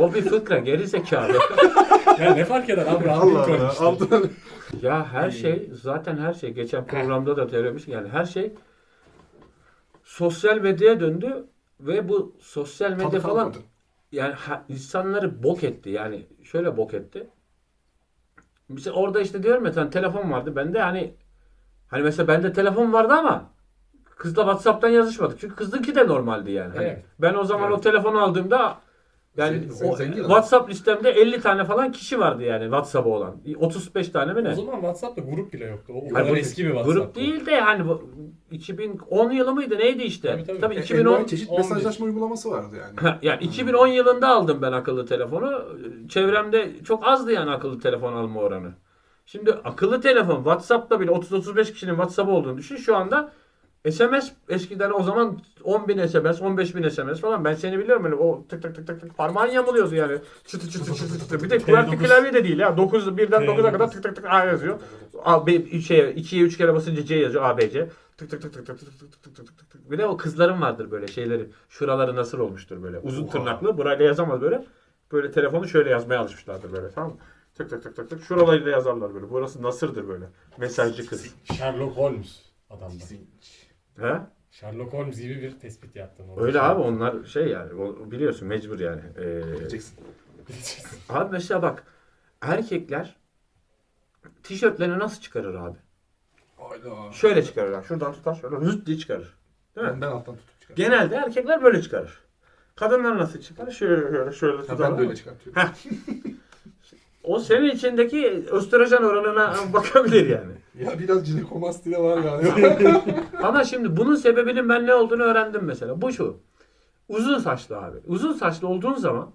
o bir fıkra geri zekalı. Ya ne fark eder abi? Allah Allah. Altın. ya her şey zaten her şey geçen programda da söylemiştik yani her şey sosyal medyaya döndü ve bu sosyal medya Tadı falan kalmadı. yani ha- insanları bok etti yani şöyle bok etti. Mesela orada işte diyorum ya sen telefon vardı bende hani hani mesela bende telefon vardı ama kızla WhatsApp'tan yazışmadık. Çünkü kızınki de normaldi yani. Hani Evet. ben o zaman Evet. o telefonu aldığımda zengin o. WhatsApp listemde 50 tane falan kişi vardı yani WhatsApp'ı olan. 35 tane mi ne? O zaman WhatsApp'ta grup bile yoktu. O, o Hayır, kadar grup- eski bir WhatsApp. Grup değil de hani bu 2010 yılı mıydı neydi işte? Tabii, tabii. Tabii, E, 2010 Android çeşit 11. mesajlaşma uygulaması vardı yani. Yani 2010 yılında aldım ben akıllı telefonu. Çevremde çok azdı yani akıllı telefon alma oranı. Şimdi akıllı telefon WhatsApp'ta bile 30-35 kişinin WhatsApp olduğunu düşün. Şu anda SMS eskiden o zaman 10 bin SMS, 15 bin SMS falan. Ben seni biliyorum öyle o tık tık tık tık tık parmağın yamuluyordu yani. Çıtı çıtı çıtı çıtı. Bir de kuvvetli klavye de değil ya. 9 birden 9'a kadar tık tık tık A yazıyor. A, B, şey, 2'ye 3 kere basınca C yazıyor ABC. Tık tık tık tık tık tık tık tık tık tık tık tık. Bir de o kızların vardır böyle şeyleri. Şuraları nasıl olmuştur böyle. Uzun tırnaklı. Burayla yazamaz böyle. Böyle telefonu şöyle yazmaya alışmışlardır böyle tamam mı? Tık tık tık tık tık. Şuralarıyla yazarlar böyle. Burası nasırdır böyle. Mesajcı kız. Sherlock Holmes adamda. He? Sherlock Holmes gibi bir tespit yaptın. orada. Öyle abi onlar şey yani. o- biliyorsun mecbur yani. Ee, Bileceksin. abi mesela bak. Erkekler tişörtlerini nasıl çıkarır abi? Hayda. Şöyle çıkarırlar. Şuradan tutar şöyle rüt diye çıkarır. Değil mi? Ben, alttan tutup çıkartıyorum. Genelde erkekler böyle çıkarır. Kadınlar nasıl çıkarır? Şöyle şöyle şöyle Ha, tutar. ben de öyle çıkartıyorum. O senin içindeki östrojen oranına bakabilir yani. Ya biraz jinekomastile var galiba. Ama şimdi bunun sebebinin ben ne olduğunu öğrendim mesela. Bu şu. Uzun saçlı abi. Uzun saçlı olduğun zaman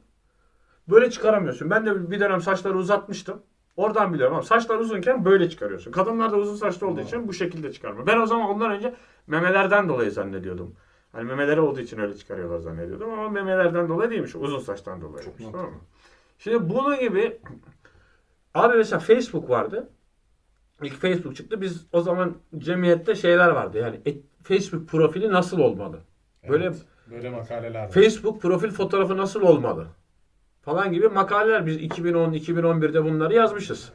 böyle çıkaramıyorsun. Ben de bir dönem saçları uzatmıştım. Oradan biliyorum ama saçlar uzunken böyle çıkarıyorsun. Kadınlar da uzun saçlı olduğu için bu şekilde çıkarma. Ben o zaman ondan önce memelerden dolayı zannediyordum. Hani memeleri olduğu için öyle çıkarıyorlar zannediyordum ama memelerden dolayı değilmiş. Uzun saçtan dolayı. Çok Tamam mı? Şimdi bunun gibi abi mesela Facebook vardı. İlk Facebook çıktı. Biz o zaman cemiyette şeyler vardı. Yani et- Facebook profili nasıl olmalı? Böyle Evet, böyle makaleler var. Facebook profil fotoğrafı nasıl olmalı? Falan gibi makaleler biz 2010-2011'de bunları yazmışız.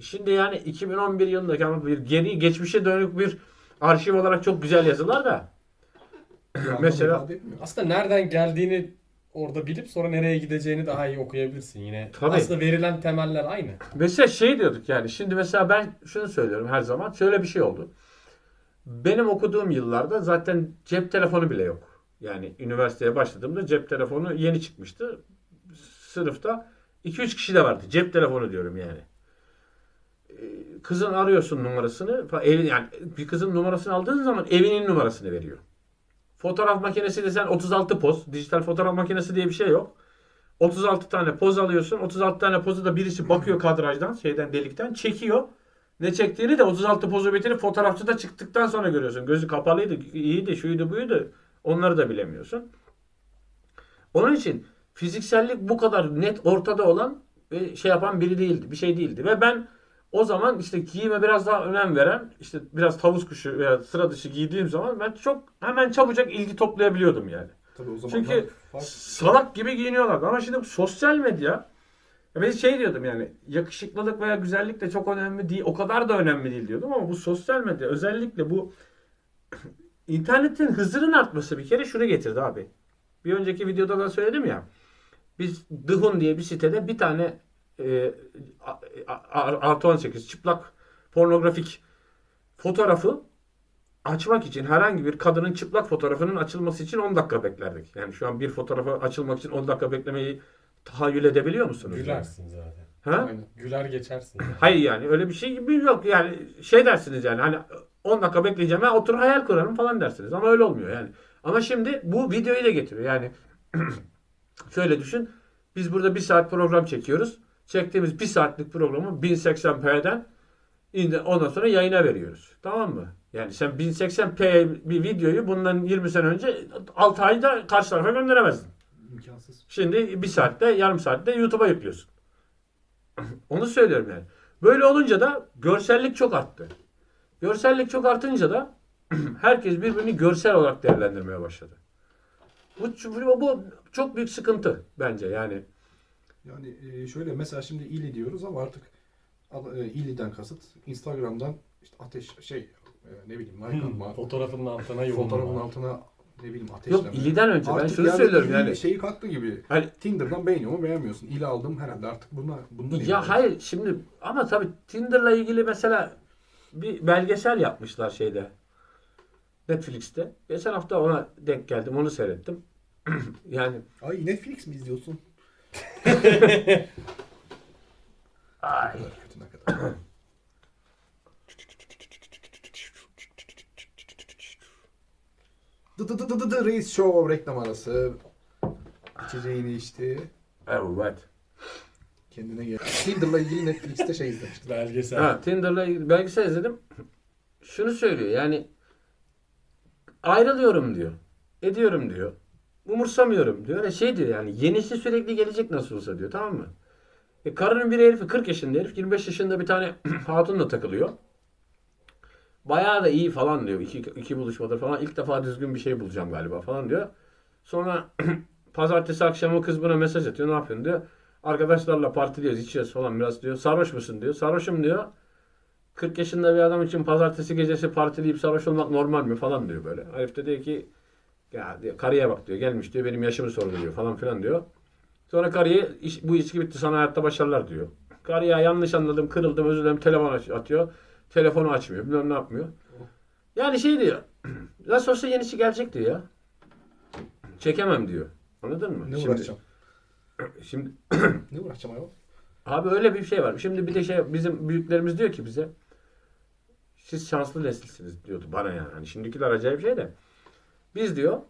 Şimdi yani 2011 yılındaki ama bir geri geçmişe dönük bir arşiv olarak çok güzel yazılar da. Mesela-. Aslında nereden geldiğini orada bilip sonra nereye gideceğini daha iyi okuyabilirsin yine. Tabii. Aslında verilen temeller aynı. Mesela şey diyorduk yani şimdi mesela ben şunu söylüyorum her zaman şöyle bir şey oldu. Benim okuduğum yıllarda zaten cep telefonu bile yok. Yani üniversiteye başladığımda cep telefonu yeni çıkmıştı. Sınıfta 2-3 kişi de vardı. Cep telefonu diyorum yani. Ee, Kızın arıyorsun numarasını. yani bir kızın numarasını aldığın zaman evinin numarasını veriyor. Fotoğraf makinesi de sen 36 poz. Dijital fotoğraf makinesi diye bir şey yok. 36 tane poz alıyorsun. 36 tane pozu da birisi bakıyor kadrajdan, şeyden delikten çekiyor. Ne çektiğini de 36 pozu bitirip fotoğrafçıda çıktıktan sonra görüyorsun. Gözü kapalıydı, iyiydi, şuydu, buydu. Onları da bilemiyorsun. Onun için fiziksellik bu kadar net ortada olan ve şey yapan biri değildi. Bir şey değildi. Ve ben o zaman işte giyime biraz daha önem veren, işte biraz tavus kuşu veya sıra dışı giydiğim zaman ben çok hemen çabucak ilgi toplayabiliyordum yani. Tabii o zaman Çünkü salak gibi giyiniyorlardı. Ama şimdi sosyal medya ya ben şey diyordum yani yakışıklılık veya güzellik de çok önemli değil. O kadar da önemli değil diyordum ama bu sosyal medya özellikle bu internetin hızının artması bir kere şunu getirdi abi. Bir önceki videoda da söyledim ya. Biz Dıhun diye bir sitede bir tane e, artı 18 çıplak pornografik fotoğrafı açmak için herhangi bir kadının çıplak fotoğrafının açılması için 10 dakika beklerdik. Yani şu an bir fotoğrafı açılmak için 10 dakika beklemeyi tahayyül edebiliyor musunuz? Gülersin zaten. Ha? Aynen. Güler geçersin. Hayır yani öyle bir şey gibi yok. Yani şey dersiniz yani hani 10 dakika bekleyeceğim ben otur hayal kurarım falan dersiniz. Ama öyle olmuyor yani. Ama şimdi bu videoyu da getiriyor. Yani şöyle düşün. Biz burada bir saat program çekiyoruz. Çektiğimiz bir saatlik programı 1080p'den indi, ondan sonra yayına veriyoruz. Tamam mı? Yani sen 1080p bir videoyu bundan 20 sene önce 6 ayda karşı tarafa gönderemezdin. imkansız. Şimdi bir saatte, yarım saatte YouTube'a yüklüyorsun. Onu söylüyorum yani. Böyle olunca da görsellik çok arttı. Görsellik çok artınca da herkes birbirini görsel olarak değerlendirmeye başladı. Bu, bu çok büyük sıkıntı bence yani. Yani e, şöyle mesela şimdi ili diyoruz ama artık e, iliden kasıt Instagram'dan işte ateş şey e, ne bileyim like atma, Fotoğrafının altına yoğunlama. fotoğrafın altına ne bileyim ateşleme. Yok iliden önce ben Artık şunu yani söylüyorum yani. şeyi kalktı gibi. Hani- Tinder'dan beğeniyor mu beğenmiyorsun. İli aldım herhalde artık buna bundan Ya hayır şimdi ama tabii Tinder'la ilgili mesela bir belgesel yapmışlar şeyde. Netflix'te. Geçen hafta ona denk geldim. Onu seyrettim. yani Ay Netflix mi izliyorsun? Ay. Dı dı dı dı dı dı Reis Show reklam arası. İçeceğini içti. evet. Kendine gel. Tinder'la ilgili Netflix'te şey izlemiştim. Belgesel. Ha, Tinder'la ilgili belgesel izledim. Şunu söylüyor yani ayrılıyorum diyor. Ediyorum diyor. Umursamıyorum diyor. Ve şey diyor yani yenisi sürekli gelecek nasıl olsa diyor tamam mı? E, karının bir herifi 40 yaşında herif 25 yaşında bir tane hatunla takılıyor. Bayağı da iyi falan diyor. İki, iki buluşmadır falan. İlk defa düzgün bir şey bulacağım galiba falan diyor. Sonra pazartesi akşamı kız buna mesaj atıyor. Ne yapıyorsun diyor. Arkadaşlarla partiliyoruz, içiyoruz falan biraz diyor. Sarhoş musun diyor. Sarhoşum diyor. 40 yaşında bir adam için pazartesi gecesi partileyip sarhoş olmak normal mi falan diyor böyle. Herif de diyor ki ya diyor, karıya bak diyor. Gelmiş diyor benim yaşımı sorguluyor falan filan diyor. Sonra karıya iş, bu içki bitti sana hayatta başarılar diyor. Karıya yanlış anladım kırıldım özür dilerim telefon atıyor. Telefonu açmıyor bilmem ne yapmıyor. Yani şey diyor. Nasıl olsa yenisi gelecek diyor ya. Çekemem diyor. Anladın mı? Ne Şimdi- uğraşacağım? Şimdi Ne uğraşacağım ayol? Abi öyle bir şey var. Şimdi bir de şey bizim büyüklerimiz diyor ki bize siz şanslı nesilsiniz diyordu bana yani. Hani şimdikiler acayip şey de. Biz diyor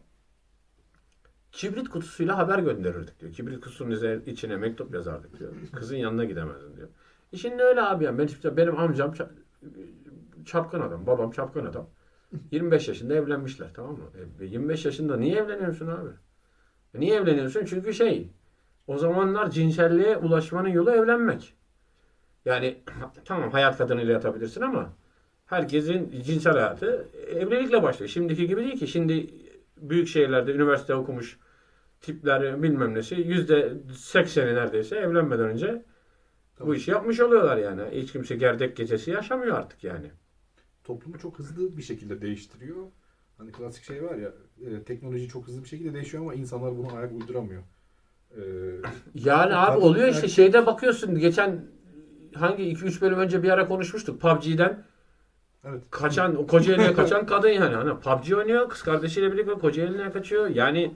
kibrit kutusuyla haber gönderirdik diyor. Kibrit kutusunun içine mektup yazardık diyor. Kızın yanına gidemezdin diyor. E şimdi öyle abi ya. Ben işte benim amcam ça- çapkın adam. Babam çapkın adam. 25 yaşında evlenmişler tamam mı? E, 25 yaşında niye evleniyorsun abi? E, niye evleniyorsun? Çünkü şey o zamanlar cinselliğe ulaşmanın yolu evlenmek. Yani tamam hayat kadınıyla yatabilirsin ama herkesin cinsel hayatı evlilikle başlıyor. Şimdiki gibi değil ki. Şimdi büyük şehirlerde üniversite okumuş tipler bilmem nesi yüzde sekseni neredeyse evlenmeden önce bu Tabii. işi yapmış oluyorlar yani. Hiç kimse gerdek gecesi yaşamıyor artık yani. Toplumu çok hızlı bir şekilde değiştiriyor. Hani klasik şey var ya, e, teknoloji çok hızlı bir şekilde değişiyor ama insanlar buna ayak uyduramıyor. E, Yani abi oluyor işte şeyde bakıyorsun geçen hangi 2-3 bölüm önce bir ara konuşmuştuk PUBG'den evet. kaçan o Kocaeli'ne kaçan kadın yani. Hani PUBG oynuyor kız kardeşiyle birlikte Kocaeli'ne kaçıyor. Yani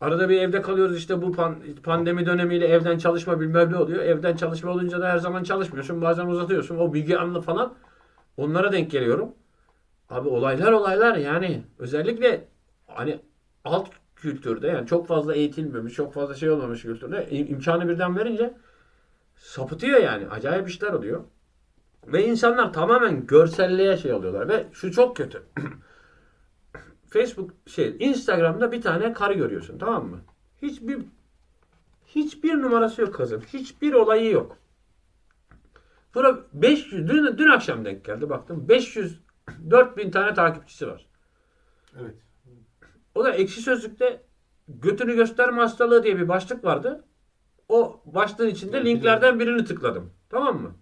arada bir evde kalıyoruz işte bu pan- pandemi dönemiyle evden çalışma bilmem ne oluyor. Evden çalışma olunca da her zaman çalışmıyorsun. Bazen uzatıyorsun. O bilgi anlı falan onlara denk geliyorum. Abi olaylar olaylar yani özellikle hani alt kültürde yani çok fazla eğitilmemiş, çok fazla şey olmamış kültürde im- imkanı birden verince sapıtıyor yani. Acayip işler oluyor. Ve insanlar tamamen görselliğe şey oluyorlar ve şu çok kötü. Facebook şey Instagram'da bir tane karı görüyorsun tamam mı? Hiçbir hiçbir numarası yok kızın. Hiçbir olayı yok. Sonra 500 dün, dün akşam denk geldi baktım. 500 4000 tane takipçisi var. Evet. O da ekşi sözlükte götünü gösterme hastalığı diye bir başlık vardı. O başlığın içinde Evet, linklerden birini tıkladım. Tamam mı?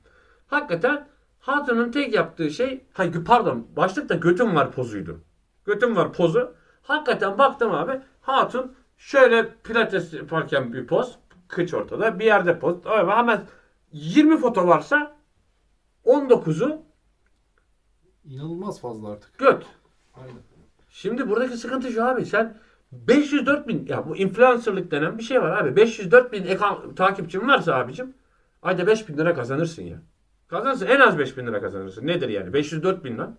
Hakikaten Hatun'un tek yaptığı şey, hayır pardon başlıkta götüm var pozuydu. Götüm var pozu. Hakikaten baktım abi Hatun şöyle pilates yaparken bir poz. Kıç ortada bir yerde poz. Öyle hemen 20 foto varsa 19'u İnanılmaz fazla artık. göt. Aynen. Şimdi buradaki sıkıntı şu abi sen 504 bin ya bu influencerlık denen bir şey var abi. 504 bin takipçin varsa abicim ayda 5 bin lira kazanırsın ya. Kazanırsın en az 5 bin lira kazanırsın. Nedir yani 504 bin lan.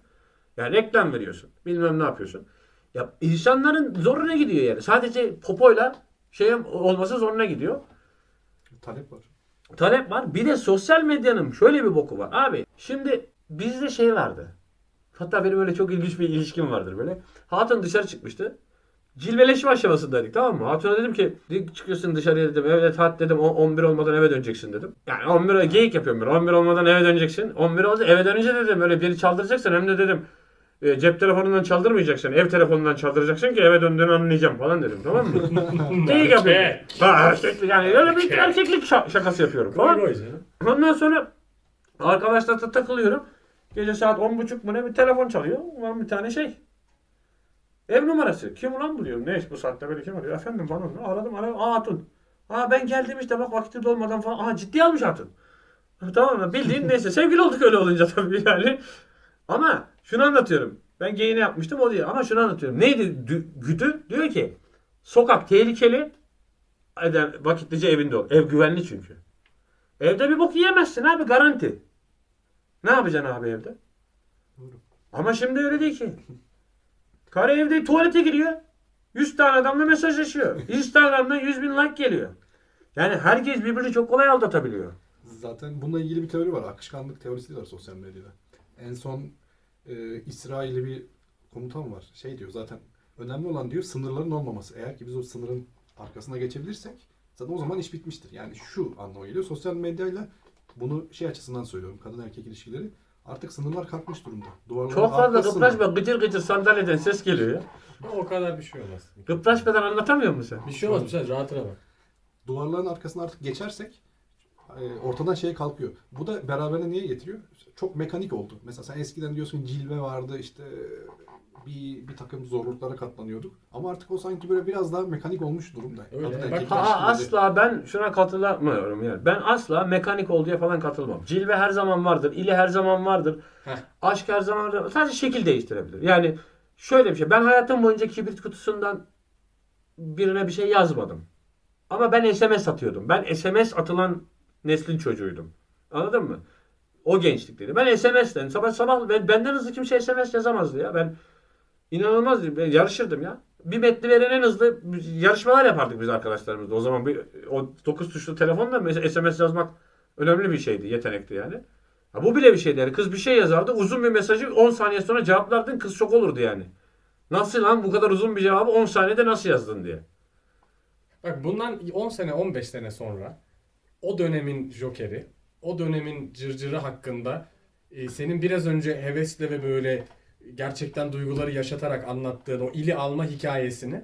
Yani reklam veriyorsun. Bilmem ne yapıyorsun. Ya insanların zoruna gidiyor yani. Sadece popoyla şey olması zoruna gidiyor. Talep var. Talep var. Bir de sosyal medyanın şöyle bir boku var. Abi şimdi bizde şey vardı. Hatta benim öyle çok ilginç bir ilişkim vardır böyle. Hatun dışarı çıkmıştı. Cilveleşme aşamasındaydık tamam mı? Hatun'a dedim ki "Dik çıkıyorsun dışarıya dedim. Evet hat dedim "on- 11 olmadan eve döneceksin dedim. Yani 11 geyik yapıyorum ben. 11 olmadan eve döneceksin. 11 oldu eve dönünce dedim öyle biri çaldıracaksın hem de dedim e, cep telefonundan çaldırmayacaksın. Ev telefonundan çaldıracaksın ki eve döndüğünü anlayacağım falan dedim tamam mı? İyi yapıyorum. Ha, erkeklik yani öyle bir Erkek. erkeklik şa- şakası yapıyorum falan. Ondan sonra arkadaşlarla takılıyorum. Gece saat on buçuk mu ne bir telefon çalıyor. Ulan bir tane şey. Ev numarası. Kim ulan bu diyorum. Ne iş bu saatte böyle kim arıyor? Efendim bana ne? Aradım aradım. Aa Hatun. Aa ben geldim işte bak vakti dolmadan falan. Aa ciddi almış Hatun. Ha, Tamam mı? Bildiğin neyse. Sevgili olduk öyle olunca tabii yani. Ama şunu anlatıyorum. Ben geyine yapmıştım o değil. Ama şunu anlatıyorum. Neydi dü- güdü? Diyor ki sokak tehlikeli. Eden vakitlice evinde ol. Ev güvenli çünkü. Evde bir bok yiyemezsin abi garanti. Ne yapacaksın abi evde? Ama şimdi öyle değil ki. Karı evde tuvalete giriyor. 100 tane adamla mesajlaşıyor. Instagram'dan 100 bin like geliyor. Yani herkes birbirini çok kolay aldatabiliyor. Zaten bununla ilgili bir teori var. Akışkanlık teorisi diyorlar sosyal medyada. En son e, İsrail'li bir komutan var. Şey diyor zaten önemli olan diyor sınırların olmaması. Eğer ki biz o sınırın arkasına geçebilirsek zaten o zaman iş bitmiştir. Yani şu anlamına geliyor. Sosyal medyayla bunu şey açısından söylüyorum. Kadın erkek ilişkileri artık sınırlar kalkmış durumda. Duvarların Çok fazla arkasında- kıpraşma gıcır gıcır sandalyeden ses geliyor ya. O kadar bir şey olmaz. Kıpraşmadan anlatamıyor musun sen? Bir şey olmaz. Bir şey rahatına bak. duvarların arkasına artık geçersek e, ortadan şey kalkıyor. Bu da beraberinde niye getiriyor? Çok mekanik oldu. Mesela sen eskiden diyorsun cilve vardı işte bir, bir takım zorluklara katlanıyorduk. Ama artık o sanki böyle biraz daha mekanik olmuş durumda. Öyle. Bak- Ha, asla ben şuna katılamıyorum yani. Ben asla mekanik ol diye falan katılmam. Cilve her zaman vardır. ili her zaman vardır. Heh. Aşk her zaman vardır. Sadece şekil değiştirebilir. Yani şöyle bir şey. Ben hayatım boyunca kibrit kutusundan birine bir şey yazmadım. Ama ben SMS atıyordum. Ben SMS atılan neslin çocuğuydum. Anladın mı? O gençlikteydi. Ben SMS'ten sabah sabah ben, benden hızlı kimse SMS yazamazdı ya. Ben inanılmaz ben yarışırdım ya. Bir metni veren en hızlı yarışmalar yapardık biz arkadaşlarımızla. O zaman bir o 9 tuşlu telefonla mesela SMS yazmak önemli bir şeydi, yetenekti yani. Ha, bu bile bir şeydi yani. Kız bir şey yazardı. Uzun bir mesajı 10 saniye sonra cevaplardın. Kız şok olurdu yani. Nasıl lan bu kadar uzun bir cevabı 10 saniyede nasıl yazdın diye. Bak bundan 10 sene 15 sene sonra o dönemin jokeri, o dönemin cırcırı hakkında e, senin biraz önce hevesle ve böyle gerçekten duyguları yaşatarak anlattığın o ili alma hikayesini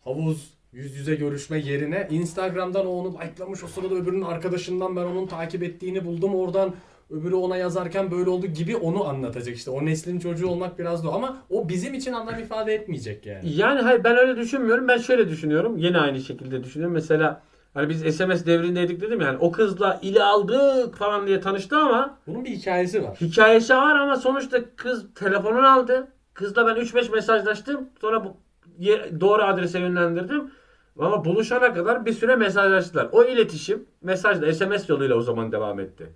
havuz yüz yüze görüşme yerine Instagram'dan o onu like'lamış o sırada öbürünün arkadaşından ben onun takip ettiğini buldum oradan öbürü ona yazarken böyle oldu gibi onu anlatacak işte o neslin çocuğu olmak biraz da ama o bizim için anlam ifade etmeyecek yani. Yani hayır ben öyle düşünmüyorum. Ben şöyle düşünüyorum. Yine aynı şekilde düşünüyorum. Mesela hani biz SMS devrindeydik dedim yani. O kızla ili aldık falan diye tanıştı ama Bunun bir hikayesi var. hikayesi var ama sonuçta kız telefonunu aldı. Kızla ben 3-5 mesajlaştım. Sonra bu doğru adrese yönlendirdim. Ama buluşana kadar bir süre mesajlaştılar. O iletişim mesajla SMS yoluyla o zaman devam etti.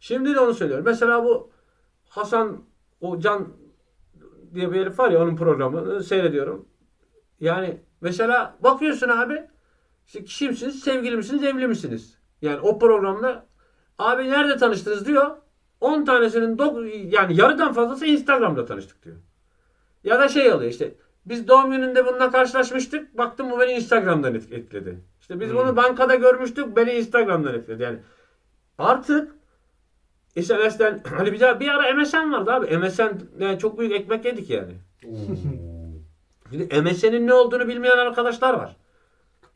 Şimdi de onu söylüyorum. Mesela bu Hasan o Can diye bir herif var ya onun programını seyrediyorum. Yani mesela bakıyorsun abi işte kişi misiniz, sevgili misiniz, evli misiniz? Yani o programda abi nerede tanıştınız diyor. 10 tanesinin dok- yani yarıdan fazlası Instagram'da tanıştık diyor. Ya da şey oluyor işte biz doğum gününde bununla karşılaşmıştık. Baktım bu beni Instagram'dan et- ekledi. İşte biz Hmm. bunu bankada görmüştük. Beni Instagram'dan ekledi. Yani artık SMS'den hani bir, daha, bir ara MSN vardı abi. MSN yani çok büyük ekmek yedik yani. Şimdi MSN'in ne olduğunu bilmeyen arkadaşlar var.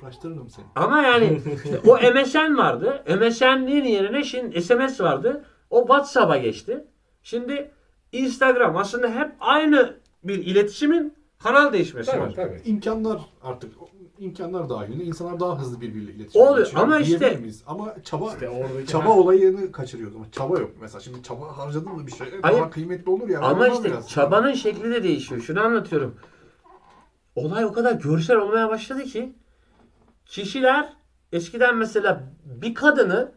Kıpraştırırım seni. Ama yani işte o MSN vardı. MSN'in yerine şimdi SMS vardı. O WhatsApp'a geçti. Şimdi Instagram aslında hep aynı bir iletişimin kanal değişmesi var. Tabii tabii. İmkanlar artık imkanlar dahilinde insanlar daha hızlı birbiriyle iletişim Oluyor geçiyor ama diyebilir işte- miyiz? ama çaba İşte oradaki çaba olayını kaçırıyoruz ama çaba yok mesela şimdi çaba harcadın mı bir şey Hayır. daha kıymetli olur ya. Ama Ondan işte biraz. çabanın şekli de değişiyor. Şunu anlatıyorum. Olay o kadar görsel olmaya başladı ki kişiler eskiden mesela bir kadını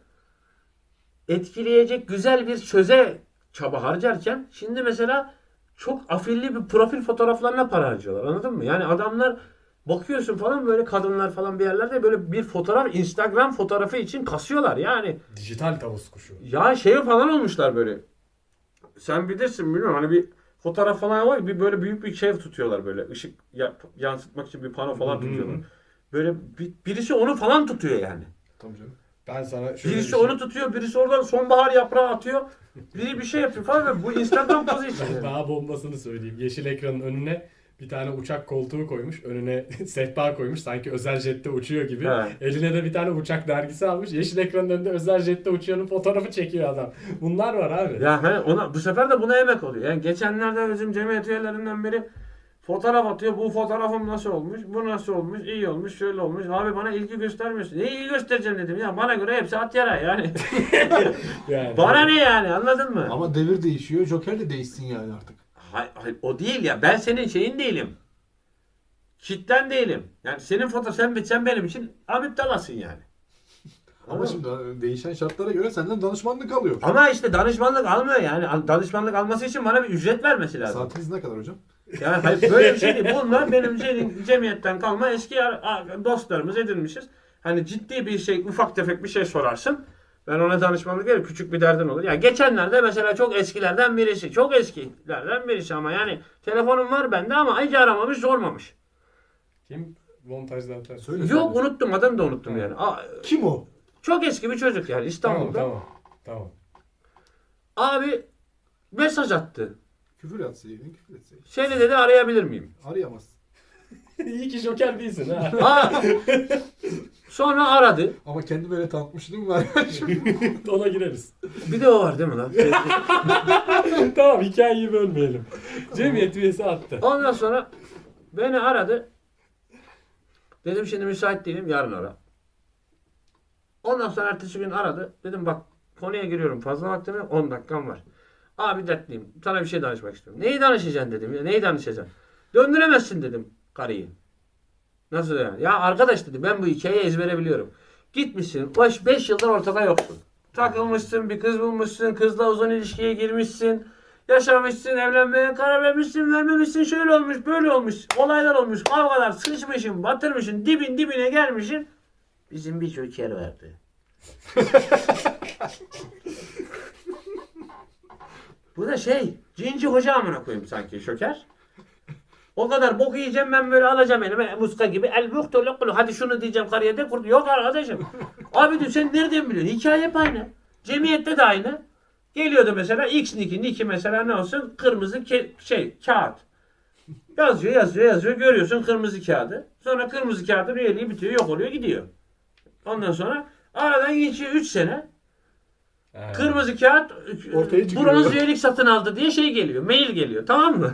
etkileyecek güzel bir söze çaba harcarken şimdi mesela çok afilli bir profil fotoğraflarına para harcıyorlar. Anladın mı? Yani adamlar bakıyorsun falan böyle kadınlar falan bir yerlerde böyle bir fotoğraf Instagram fotoğrafı için kasıyorlar. Yani Dijital tavus kuşu. ya şey falan olmuşlar böyle. Sen bilirsin bilmiyorum hani bir fotoğraf falan var bir böyle büyük bir şey tutuyorlar böyle ışık ya- yansıtmak için bir pano falan hı. Böyle bir- birisi onu falan tutuyor yani. Tabii canım. Ben sana şöyle Birisi bir şey- onu tutuyor, birisi oradan sonbahar yaprağı atıyor. Biri bir şey yapıyor falan ve bu Instagram pozu işte. Ben daha bombasını söyleyeyim. Yeşil ekranın önüne bir tane uçak koltuğu koymuş. Önüne sehpa koymuş. Sanki özel jette uçuyor gibi. Evet. Eline de bir tane uçak dergisi almış. Yeşil ekranın önünde özel jette uçuyor'un fotoğrafı çekiyor adam. Bunlar var abi. Ya he, ona bu sefer de buna emek oluyor. Yani geçenlerde bizim cemiyet üyelerinden biri fotoğraf atıyor. Bu fotoğrafım nasıl olmuş? Bu nasıl olmuş? İyi olmuş, şöyle olmuş. Abi bana ilgi göstermiyorsun. Ne ilgi göstereceğim dedim ya. Bana göre hepsi at yara yani. Yani. bana ne yani anladın mı? Ama devir değişiyor. Joker de değişsin yani artık. Hayır, hayır, o değil ya. Ben senin şeyin değilim. Kitlen değilim. Yani senin foto sen, sen benim için Hamit Dalas'ın yani. Ama Ama- şimdi değişen şartlara göre senden danışmanlık alıyor. Ama işte danışmanlık almıyor yani. Danışmanlık alması için bana bir ücret vermesi lazım. Saatiniz ne kadar hocam? Yani hayır, böyle bir şey değil. Bunlar benim ce- cemiyetten kalma eski ar- ar- dostlarımız edinmişiz. Hani ciddi bir şey, ufak tefek bir şey sorarsın. Ben ona danışmanlık veririm. Küçük bir derdin olur. Ya geçenlerde mesela çok eskilerden birisi. Çok eskilerden birisi ama yani telefonum var bende ama hiç aramamış, sormamış. Kim? Montajda atar. Söyle. Yok söyle. unuttum adını da unuttum yani. Aa, Kim o? çok eski bir çocuk yani Tamam İstanbul'da. tamam. Tamam. Abi mesaj attı. Küfür etseydin küfür etseydin. Seni dedi arayabilir miyim? Arayamazsın. İyi ki Joker değilsin ha. Aa, sonra aradı. Ama kendimi öyle tanıtmıştım var. Ona gireriz. Bir de o var değil mi lan? tamam hikayeyi bölmeyelim. Cemiyet üyesi attı. Ondan sonra beni aradı. Dedim şimdi müsait değilim yarın ara. Ondan sonra ertesi gün aradı. Dedim bak konuya giriyorum fazla vaktim yok 10 dakikam var. Abi dertliyim sana bir şey danışmak istiyorum. Neyi danışacaksın dedim neyi danışacaksın? Döndüremezsin dedim karıyı. Nasıl yani? Ya arkadaş dedi ben bu hikayeyi ezbere biliyorum. Gitmişsin 5 yıldır ortada yoksun. Takılmışsın bir kız bulmuşsun kızla uzun ilişkiye girmişsin. Yaşamışsın, evlenmeye karar vermişsin, vermemişsin, şöyle olmuş, böyle olmuş, olaylar olmuş, kavgalar, sıçmışsın, batırmışsın, dibin dibine gelmişsin. Bizim bir joker vardı. Bu da şey, cinci hoca amına koyayım sanki şoker. O kadar bok yiyeceğim ben böyle alacağım elime muska gibi. El muhtu lokulu. Hadi şunu diyeceğim karıya de kurdu. Yok arkadaşım. Abi diyor sen nereden biliyorsun? Hikaye hep aynı. Cemiyette de aynı. Geliyordu mesela X niki, niki mesela ne olsun? Kırmızı ke- şey kağıt. Yazıyor, yazıyor, yazıyor. Görüyorsun kırmızı kağıdı. Sonra kırmızı kağıdın üyeliği bitiyor, yok oluyor, gidiyor. Ondan sonra aradan geçiyor 3 sene. Ha. Kırmızı kağıt Ortaya çıkıyor. bronz üyelik satın aldı diye şey geliyor. Mail geliyor. Tamam mı?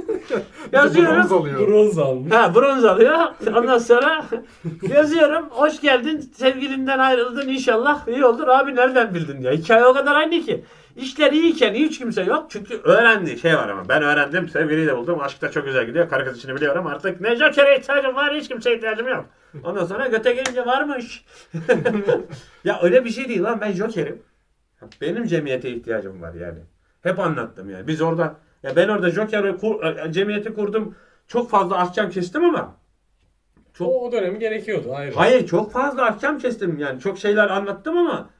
Yazıyorum. Bronz alıyor. Bronz almış. Ha bronz alıyor. Ondan sonra yazıyorum. Hoş geldin. Sevgilinden ayrıldın inşallah. iyi olur. Abi nereden bildin ya? Hikaye o kadar aynı ki. İşler iyiyken hiç kimse yok. Çünkü öğrendi. Şey var ama ben öğrendim. Sevgiliyi de buldum. Aşk da çok güzel gidiyor. Karı kız işini biliyorum. Artık ne jokere ihtiyacım var. Hiç kimseye ihtiyacım yok. Ondan sonra göte gelince varmış. ya öyle bir şey değil lan. Ben jokerim. Benim cemiyete ihtiyacım var yani. Hep anlattım yani. Biz orada ya ben orada Joker'i kur, e, cemiyeti kurdum. Çok fazla ahkam kestim ama çok O, o dönemi gerekiyordu ayrı. hayır çok fazla ahkam kestim yani. Çok şeyler anlattım ama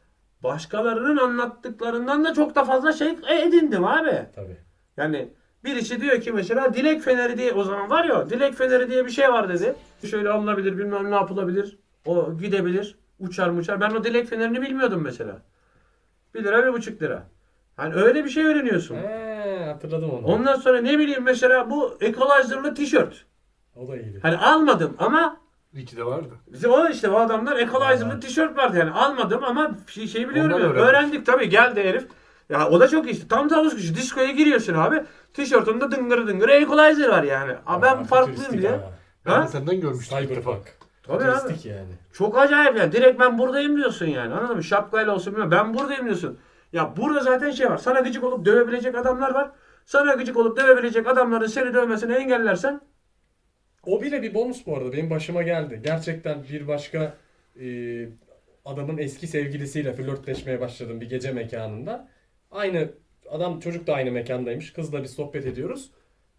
başkalarının anlattıklarından da çok da fazla şey edindim abi. Tabii. Yani birisi diyor ki mesela dilek feneri diye o zaman var ya dilek feneri diye bir şey var dedi. Şöyle alınabilir bilmem ne yapılabilir. O gidebilir. Uçar uçar. Ben o dilek fenerini bilmiyordum mesela. 1 lira bir buçuk lira. Hani öyle bir şey öğreniyorsun. He, hatırladım onu. Ondan sonra ne bileyim mesela bu ekolajlarlı tişört. O da iyiydi. Hani almadım ama İki de vardı. bizim o işte o adamlar ekolajlarlı Aa. tişört vardı yani almadım ama şey, şey biliyorum Ondan ya. öğrendik. Öğrendik tabii geldi herif. Ya o da çok iyi işte. Tam tavus kuşu. Diskoya giriyorsun abi. Tişörtünde dıngır dıngır ekolajer var yani. Aa, ben farklıyım diye. ha. Ben senden görmüştüm ilk defa. Cyberpunk. Tabii abi. Yani. Çok acayip yani. Direkt ben buradayım diyorsun yani. Anladın mı? Şapkayla olsun bilmem. Ben buradayım diyorsun. Ya burada zaten şey var. Sana gıcık olup dövebilecek adamlar var. Sana gıcık olup dövebilecek adamların seni dövmesini engellersen O bile bir bonus bu arada. Benim başıma geldi. Gerçekten bir başka e, adamın eski sevgilisiyle flörtleşmeye başladım bir gece mekanında. Aynı adam çocuk da aynı mekandaymış. Kızla bir sohbet ediyoruz.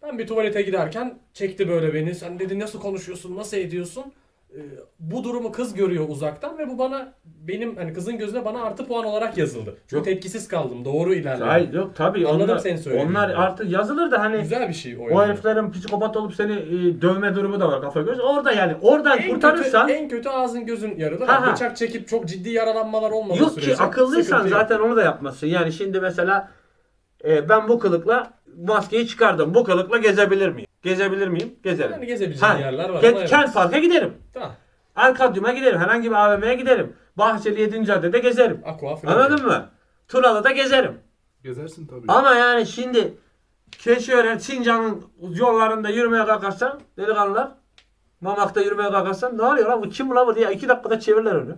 Ben bir tuvalete giderken çekti böyle beni. Sen dedi nasıl konuşuyorsun, nasıl ediyorsun? E, bu durumu kız görüyor uzaktan ve bu bana benim hani kızın gözüne bana artı puan olarak yazıldı. Çünkü Yok. tepkisiz kaldım. Doğru ilerledim. Hayır yok tabii Anladım onlar, senin söylediğini. onlar artık yazılır da hani Güzel bir şey o. o heriflerin psikopat olup seni e, dövme durumu da var kafa göz. Orada yani oradan en kurtarırsan kötü, en kötü ağzın gözün yarılı. Ha, ha. Bıçak çekip çok ciddi yaralanmalar olmadığı yok sürece ki akıllıysan yok. zaten onu da yapmasın. Yani şimdi mesela e, ben bu kılıkla maskeyi çıkardım. Bu kılıkla gezebilir miyim? Gezebilir miyim? Gezerim. Yani gezebileceğin Ha, yerler var Kent, ama evet. Kent Park'a giderim. Tamam. Arkadyum'a giderim. Herhangi bir AVM'ye giderim. Bahçeli 7. caddede gezerim. Aqua falan. Anladın mı? Tunalı'da gezerim. Gezersin tabii. Ama yani şimdi Keçiören, Sincan'ın yollarında yürümeye kalkarsan delikanlılar Mamak'ta yürümeye kalkarsan ne oluyor lan bu kim lan bu diye iki dakikada çevirirler onu.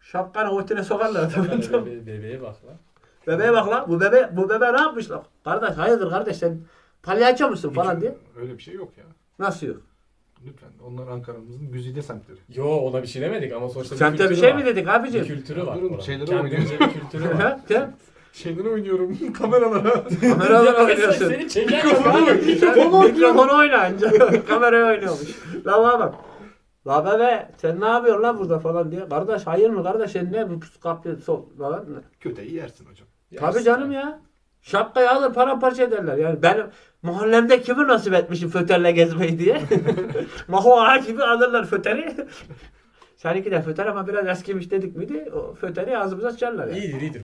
Şapkanı otine sokarlar. Yani bebe- bebeğe bak lan. Bebeğe bak lan bu bebe bu bebe ne yapmış lan? Kardeş hayırdır kardeş sen palyaço musun falan diye. Öyle bir şey yok ya. Nasıl yok? Lütfen. Onlar Ankara'mızın güzide semtleri. Yo ona bir şey demedik ama sonuçta Semte bir kültürü şey var. mi dedik Bir abicim? kültürü var. Durun, oranın. şeyleri Kendince bir kültürü var. Ha, Sen Şeyden oynuyorum kameralara. kameralar oynuyorsun. Seni çeken Mikrofonu, yok. Sen mikrofonu oyna anca. Kameraya oynuyormuş. La bana bak. La bebe sen ne yapıyorsun lan burada falan diye. Kardeş hayır mı kardeş sen ne bu kaplı sol falan. Köteyi yersin hocam. Tabii canım ya. Şapkayı alır paramparça ederler. Yani benim mahallemde kimi nasip etmişim föterle gezmeyi diye. Maho ağa gibi alırlar föteri. Seninki de föter ama biraz eskimiş dedik miydi o föteri ağzımıza sıçarlar yani. İyidir iyidir.